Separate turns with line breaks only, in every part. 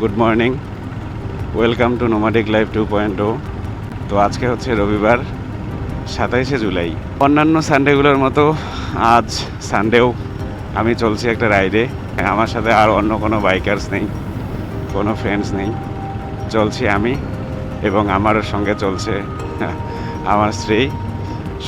Good morning. Welcome to nomadic life two point O তো আজকে হচ্ছে রবিবার, সাতাইশে জুলাই। অন্যান্য সানডেগুলোর মতো আজ সানডেও আমি চলছি একটা রাইডে আমার সাথে আর অন্য কোনো বাইকার্স নেই, কোনো ফ্রেন্ডস নেই। চলছি আমি এবং আমার সঙ্গে চলছে আমার স্ত্রী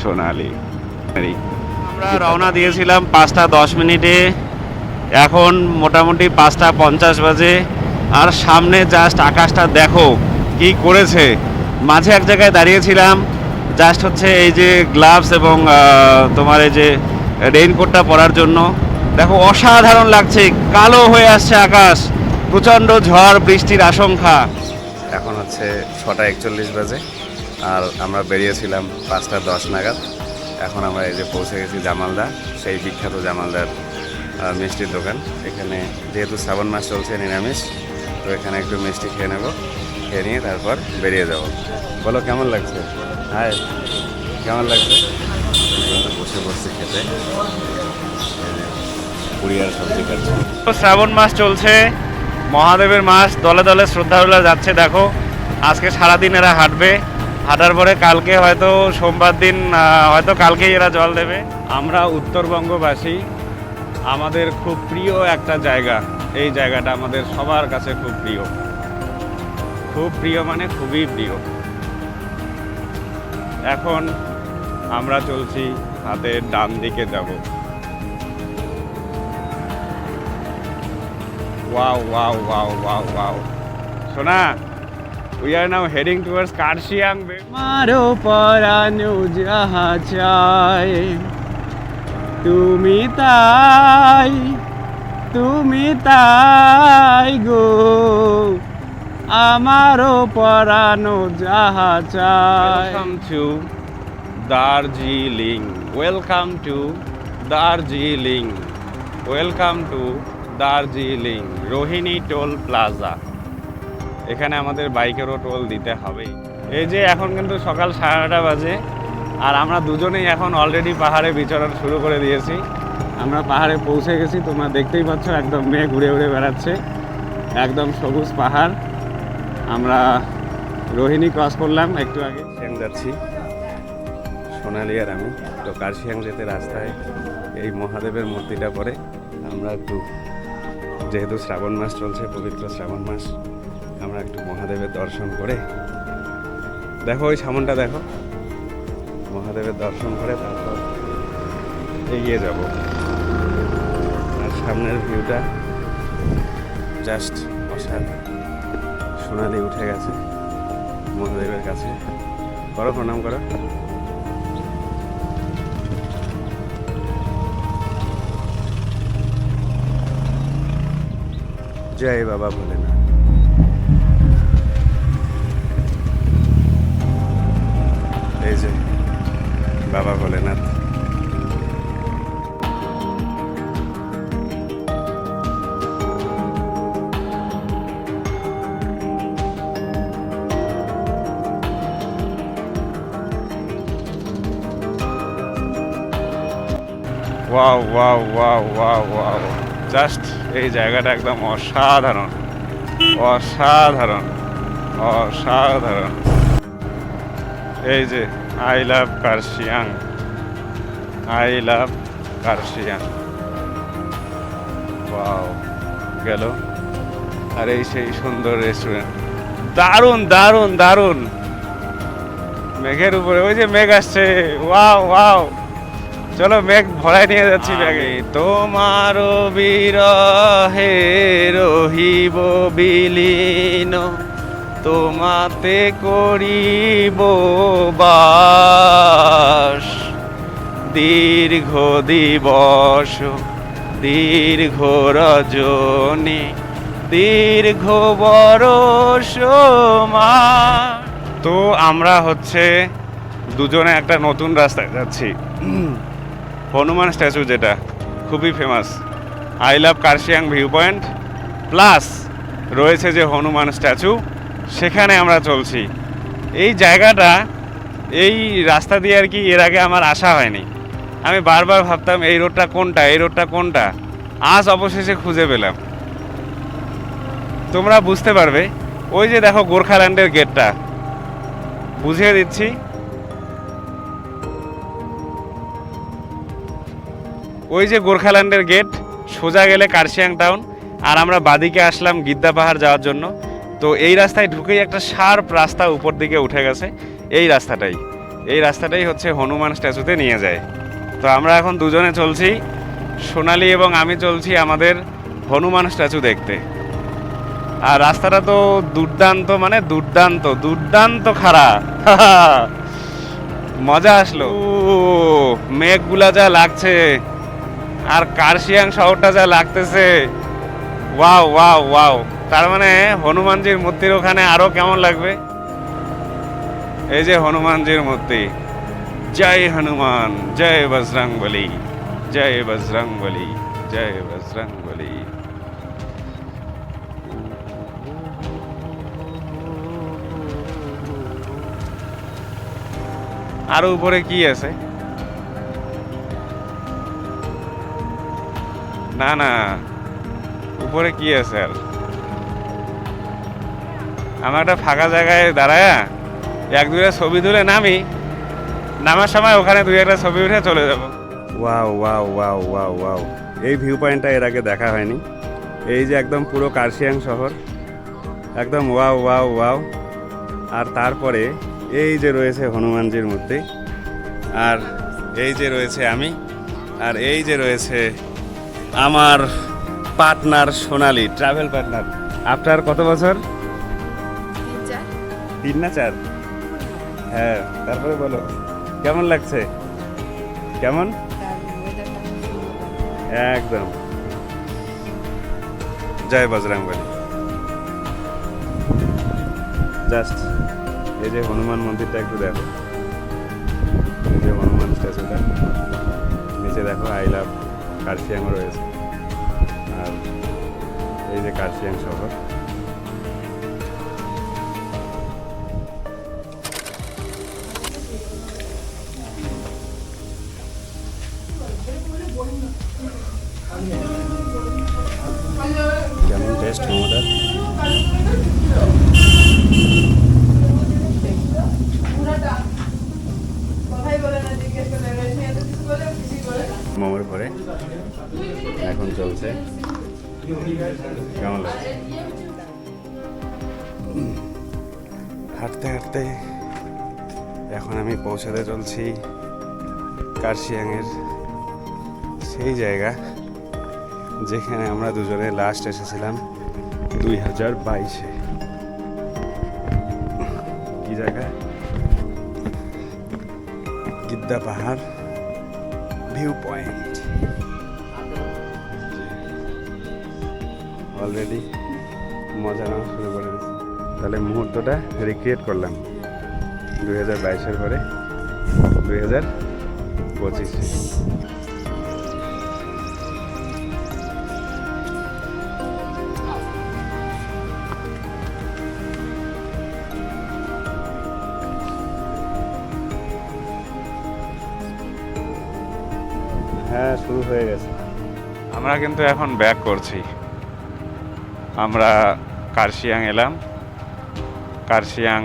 সোনালি। আমরা রওনা দিয়েছিলাম পাঁচটা দশ মিনিটে। এখন মোটামুটি পাঁচটা পঞ্চাশ বাজে। আর সামনে জাস্ট আকাশটা দেখো কি করেছে। মাঝে এক জায়গায় দাঁড়িয়েছিলাম জাস্ট হচ্ছে এই যে গ্লাভস এবং তোমার এই যে রেইনকোটটা পরার জন্য। দেখো, অসাধারণ লাগছে, কালো হয়ে আসছে আকাশ, প্রচণ্ড ঝড়, বৃষ্টির আশঙ্কা। এখন হচ্ছে ছটা একচল্লিশ বাজে, আর আমরা বেরিয়েছিলাম পাঁচটা দশ নাগাদ। এখন আমরা এই যে পৌঁছে গেছি জামালদা, সেই বিখ্যাত জামালদার মিষ্টির দোকান। এখানে যেহেতু শ্রাবণ মাস চলছে, নিরামিষ তো এখানে একটু মিষ্টি খেয়ে নেব খেয়ে নিয়ে তারপর বেরিয়ে যাব। বলো কেমন লাগছে? হাই কেমন লাগছে? বসে বসে খেতে। কুড়িয়ার সবজি খাচ্ছি শ্রাবণ মাস চলছে মহাদেবের মাস দলে দলে শ্রদ্ধালুরা যাচ্ছে দেখো। আজকে সারাদিন এরা হাঁটবে হাঁটার পরে কালকে হয়তো সোমবার দিন হয়তো কালকেই এরা জল দেবে। আমরা উত্তরবঙ্গবাসী আমাদের খুব প্রিয় একটা জায়গা এই জায়গাটা আমাদের সবার কাছে খুব প্রিয়। খুব প্রিয় মানে খুবই প্রিয়। এখন আমরা চলছি হাতের ডান দিকে যাব। Wow wow wow wow wow. সোনা we are now heading towards Kurseong মারো পরানো যাহা চায় তুমি তাই। তুমি তাই গো, আমারও পরানো যাহা চায় to Darjeeling welcome to Darjeeling welcome to Darjeeling Rohini toll plaza এখানে আমাদের বাইকেরও টোল দিতে হবে। এই যে এখন কিন্তু সকাল সাড়ে নটা বাজে, আর আমরা দুজনেই এখন অলরেডি পাহাড়ে বিচরণ শুরু করে দিয়েছি। আমরা পাহাড়ে পৌঁছে গেছি, তোমরা দেখতেই পাচ্ছ একদম মেয়ে ঘুরে ঘুরে বেড়াচ্ছে, একদম সবুজ পাহাড়। আমরা রোহিণী ক্রস করলাম একটু আগে। সিয়াং যাচ্ছি। সোনালি আর আমি। তো কার্শিয়াং যেতে রাস্তায়? এই মহাদেবের মূর্তিটা পরে। আমরা একটু, যেহেতু শ্রাবণ মাস চলছে, পবিত্র শ্রাবণ মাস, আমরা একটু মহাদেবের দর্শন করে, দেখো ওই সামনটা দেখো। মহাদেবের দর্শন করে তারপর এগিয়ে যাব। সামনের ভিউটা জাস্ট অসাধারণ। সোনালি উঠে গেছে মহাদেবের কাছে। করো, প্রণাম করো। জয় বাবা ভোলেনাথ। এই যে বাবা Bholenath. Wow wow wow wow wow just এই জায়গাটা একদম অসাধারণ। অসাধারণ। অসাধারণ। এই যে I love Kurseong I love Kurseong wow গেল। আর এই সেই সুন্দর রেস্টুরেন্ট দারুণ দারুণ দারুণ। মেঘের উপরে, ওই যে মেঘ আসছে। ওয়াও ওয়াও চলো মেঘ ভরায় নিয়ে যাচ্ছি ব্যাগে। তোমার বিরহে রহিব বিলীন তোমাতে করিব বাস। দীর্ঘ দিবস দীর্ঘ রজনী দীর্ঘ বরষ মাস। তো আমরা হচ্ছে দুজনে একটা নতুন রাস্তায় যাচ্ছি। হনুমান স্ট্যাচু যেটা, খুবই famous I love Kurseong view point plus রয়েছে যে হনুমান স্ট্যাচু, সেখানে আমরা চলছি। এই জায়গাটা, এই রাস্তা দিয়ে আর কি এর আগে আমার আসা হয়নি। আমি বারবার ভাবতাম, এই রোডটা কোনটা, এই রোডটা কোনটা? আজ অবশেষে খুঁজে পেলাম। তোমরা বুঝতে পারবে, ওই যে দেখো গোর্খাল্যান্ডের গেটটা বুঝিয়ে দিচ্ছি ওই যে গোর্খাল্যান্ডের গেট সোজা গেলে কার্শিয়াং টাউন আর আমরা বাদিকে আসলাম গিদ্দা পাহাড় যাওয়ার জন্য। তো এই রাস্তায় ঢুকেই একটা শার্প রাস্তা উপর দিকে উঠে গেছে। এই রাস্তাটাই। এই রাস্তাটাই হচ্ছে হনুমান স্ট্যাচুতে নিয়ে যায়। তো আমরা এখন দুজনে চলছি। সোনালি এবং আমি চলছি আমাদের হনুমান স্ট্যাচু দেখতে। আর রাস্তাটা তো দুর্দান্ত মানে দুর্দান্ত দুর্দান্ত খারাপ মজা আসলো। মেঘগুলা যা লাগছে। আর কার্শিয়াং শহরটা যা লাগতেছে, ওয়াও ওয়াও ওয়াও। তার মানে হনুমানজির মূর্তির ওখানে আরও কেমন লাগবে? এই যে হনুমানজির মূর্তি। জয় হনুমান, জয় বজরং বলি জয় বজরং বলি জয় বজরং বলি আরও উপরে কি আছে? না না। উপরে কি আছে আর? আমার একটা ফাঁকা জায়গায় দাঁড়ায়, এক দুটা ছবি তুলে নামি, নামার সময় ওখানে দুই একটা ছবি উঠে চলে যাব। Wow wow wow wow wow. এই ভিউ পয়েন্টটা এর আগে দেখা হয়নি। এই যে একদম পুরো কার্শিয়াং শহর, একদম ওয়াও ওয়াও ওয়াও। আর তারপরে এই যে রয়েছে হনুমানজির মূর্তি, আর এই যে রয়েছে আমি, আর এই যে রয়েছে আমার পার্টনার সোনালি ট্রাভেল পার্টনার আপনার কত বছর?
তিন
না চার? হ্যাঁ তারপরে বলো কেমন লাগছে? কেমন? একদম। জয় বজরং বলি। জাস্ট এই যে হনুমান মন্দিরটা একটু দেখো। এই যে হনুমান স্ট্যাচুটা। নিচে দেখো আই লাভ। কার্শিয়াংও রয়েছে। আর এই যে কার্সিয়াং শহর পৌঁছাতে চলছি কার্শিয়াংয়ের সেই জায়গা, যেখানে আমরা দুজনে লাস্ট এসেছিলাম দুই হাজার বাইশে। কি জায়গা? গিদ্দা পাহাড় ভিউ পয়েন্ট অলরেডি মজা নেওয়া শুরু করে তাহলে মুহূর্তটা রিক্রিয়েট করলাম। দুই হাজার বাইশের পরে। দুই হাজার পঁচিশে। হ্যাঁ শুরু হয়ে গেছে। আমরা কিন্তু এখন ব্যাক করছি। আমরা কার্শিয়াং এলাম। কার্শিয়াং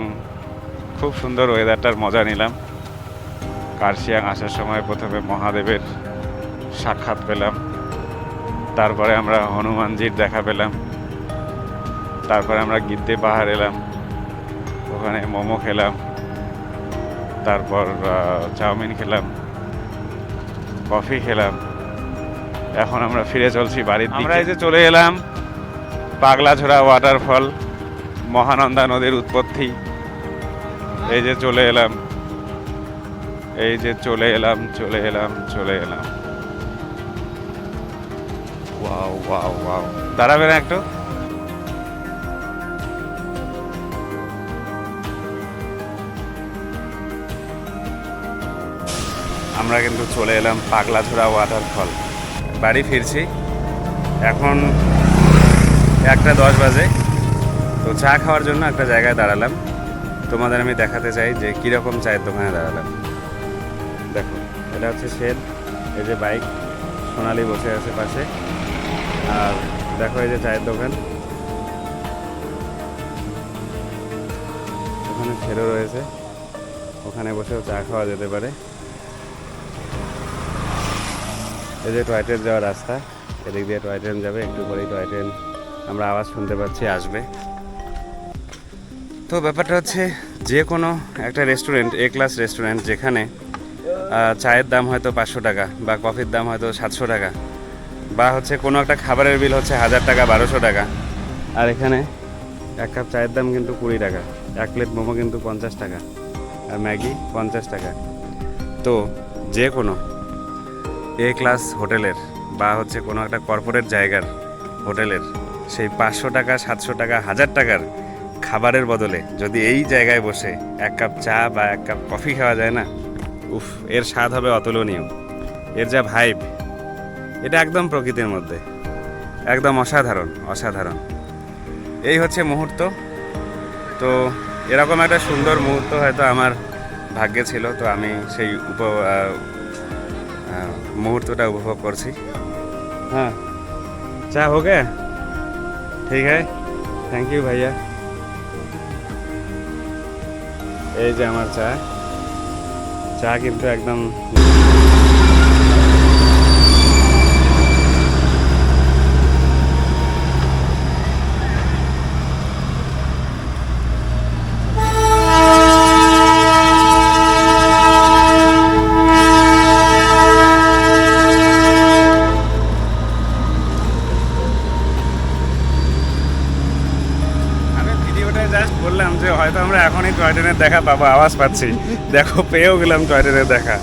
খুব সুন্দর ওয়েদারটার মজা নিলাম। কার্শিয়াং আসার সময় প্রথমে মহাদেবের সাক্ষাৎ পেলাম। তারপরে আমরা হনুমানজির দেখা পেলাম। তারপরে আমরা গিদ্দে পাহাড় এলাম। ওখানে মোমো খেলাম। তারপর চাউমিন খেলাম। কফি খেলাম। এখন আমরা ফিরে চলছি বাড়ির আমরা এই যে চলে এলাম পাগলাঝোড়া ওয়াটারফল মহানন্দা নদীর উৎপত্তি। এই যে চলে এলাম। এই যে চলে এলাম চলে এলাম চলে এলাম। দাঁড়াবে না একটু। আমরা কিন্তু চলে এলাম পাগলাঝোড়া ওয়াটারফল বাড়ি ফিরছি। এখন একটা দশ বাজে। তো চা খাওয়ার জন্য একটা জায়গায় দাঁড়ালাম। তোমাদের আমি দেখাতে চাই যে কীরকম চায়ের দোকানে দাঁড়ালাম। দেখুন, এটা হচ্ছে শেড এই যে বাইক, সোনালি বসে আছে পাশে। আর দেখো এই যে চায়ের দোকান। ওখানে শেরও রয়েছে, ওখানে বসেও চা খাওয়া যেতে পারে। এই যে টয় ট্রেন যাওয়ার রাস্তা, এদিক দিয়ে টয় ট্রেন যাবে, একটু পরেই টয় ট্রেন আমরা আওয়াজ শুনতে পাচ্ছি, আসবে। তো ব্যাপারটা হচ্ছে, যে কোনো একটা রেস্টুরেন্ট এ ক্লাস রেস্টুরেন্ট যেখানে চায়ের দাম হয়তো পাঁচশো টাকা বা কফির দাম হয়তো সাতশো টাকা বা হচ্ছে কোনো একটা খাবারের বিল হচ্ছে হাজার টাকা, বারোশো টাকা। আর এখানে এক কাপ চায়ের দাম কিন্তু কুড়ি টাকা, এক প্লেট মোমো কিন্তু পঞ্চাশ টাকা আর ম্যাগি পঞ্চাশ টাকা। তো যে কোনো এ ক্লাস হোটেলের বা হচ্ছে কোনো একটা কর্পোরেট জায়গার হোটেলের সেই পাঁচশো টাকা, সাতশো টাকা, হাজার টাকার খাবারের বদলে যদি এই জায়গায় বসে এক কাপ চা বা এক কাপ কফি খাওয়া যায় না উফ, এর স্বাদ হবে অতুলনীয়। এর যা ভাইব এটা একদম প্রকৃতির মধ্যে। একদম অসাধারণ অসাধারণ। এই হচ্ছে মুহূর্ত। তো এরকম একটা সুন্দর মুহূর্ত হয়তো আমার ভাগ্যে ছিল, তো আমি সেই উপ মুহূর্তটা উপভোগ করছি। হ্যাঁ। চা হোক হ্যাঁ। ঠিক হ্যাঁ থ্যাংক ইউ ভাইয়া। এই যে আমার চা। চা কিন্তু একদম আমি ভিডিওটা জাস্ট আমরা এখনই টয় ট্রেনের দেখা পাবো আওয়াজ পাচ্ছি। দেখো পেয়েও গেলাম টয় ট্রেনের দেখা।